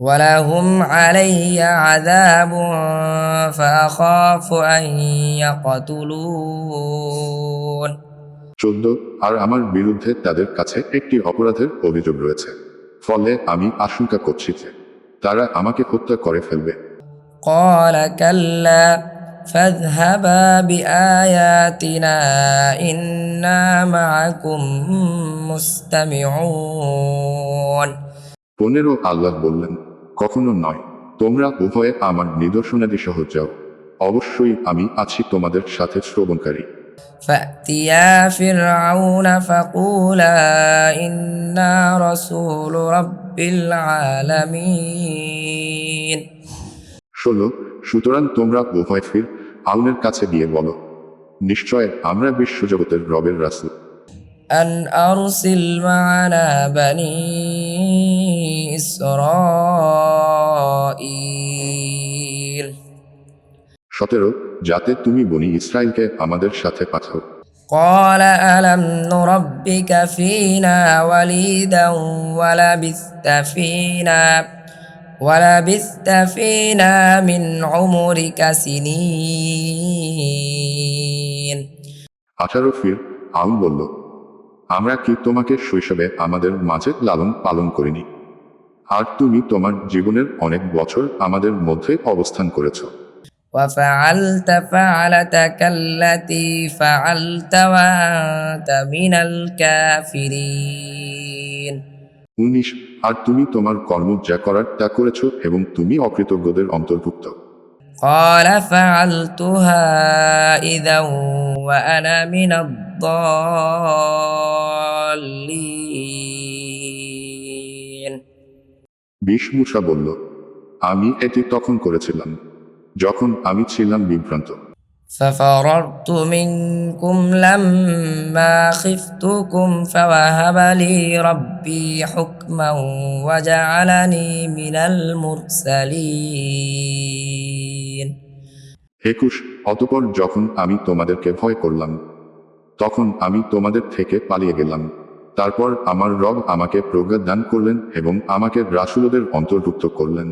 ولهم علي عذاب فأخاف أن يقتلون চোদ্দ আর আমার বিরুদ্ধে তাদের কাছে একটি অপরাধের অভিযোগ রয়েছে ফলে আমি আশঙ্কা করছি যে তারা আমাকে হত্যা করে ফেলবে قال كلا فاذهبا بآياتنا إنا معكم مستمعون পনেরো আল্লাহ বললেন কখনো নয় তোমরা উভয়ে আমার নিদর্শনাদি সহ যাও অবশ্যই আমি আছি তোমাদের সাথে শ্রবণকারী فأتيا فرعون فقولا إنا رسول رب العالمين ষোলো সুতরাং তোমরা উভয় ফির আউনের কাছে গিয়ে বলো নিশ্চয় আমরা বিশ্বজগতের রবের রাসূল أن أرسل معنا بني إسرائيل সতেরো যাতে তুমি বনি ইসরায়েলকে আমাদের সাথে পাঠাও قال ألم نربك فينا وليدا ولبثت فينا ولبثت فينا من عمرك سنين আঠারো ফির আউন বলল আমরা কি তোমাকে শৈশবে আমাদের মাঝে লালন পালন করিনি আর তুমি তোমার জীবনের অনেক বছর আমাদের মধ্যে অবস্থান করেছ وفعلت فعلتك التي فعلت وأنت من الكافرين উনিশ আর তুমি তোমার কর্ম যা করার তা করেছ এবং তুমি অকৃতজ্ঞদের অন্তর্ভুক্ত قال فعلتها إذا وأنا من الضالين বিষ মুসা বলল আমি এটি তখন করেছিলাম যখন আমি ছিলাম বিভ্রান্ত ففررت منكم لما خفتكم فوهب لي ربي حكما وجعلني من المرسلين একুশ অতপর যখন আমি তোমাদেরকে ভয় করলাম তখন আমি তোমাদের থেকে পালিয়ে গেলাম তারপর আমার রব আমাকে প্রজ্ঞা দান করলেন এবং আমাকে রাসুলদের অন্তর্ভুক্ত করলেন।